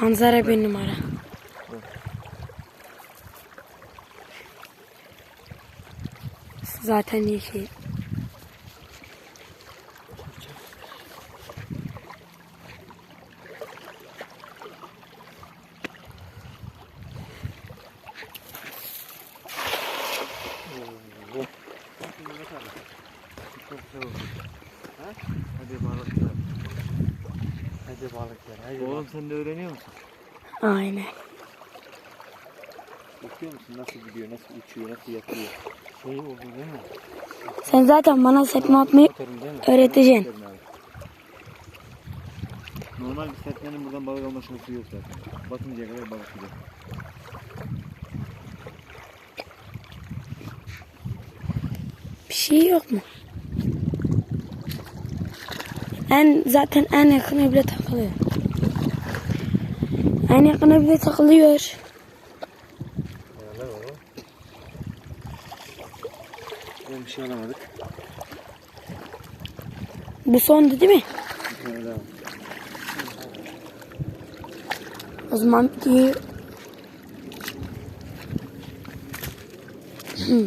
Manzara bir numara. Zaten iyi şey. Hadi balıklar. Hadi balıklar. Hadi Oğlum sen de öğreniyor musun? Aynen. Bakıyor musun nasıl gidiyor, nasıl uçuyor, nasıl yatıyor? Şey oldu değil mi? Sen zaten bana serpme atmayı öğreteceksin. Normal bir sertmenin buradan balık alma şansı yok zaten. Batıncaya kadar balık gidiyor. Bir şey yok mu? En zaten en yakına bile takılıyor. En yakına bile takılıyor. Ben bir şey alamadık. Bu sondu değil mi? Abi. O zaman videoyu... Hı.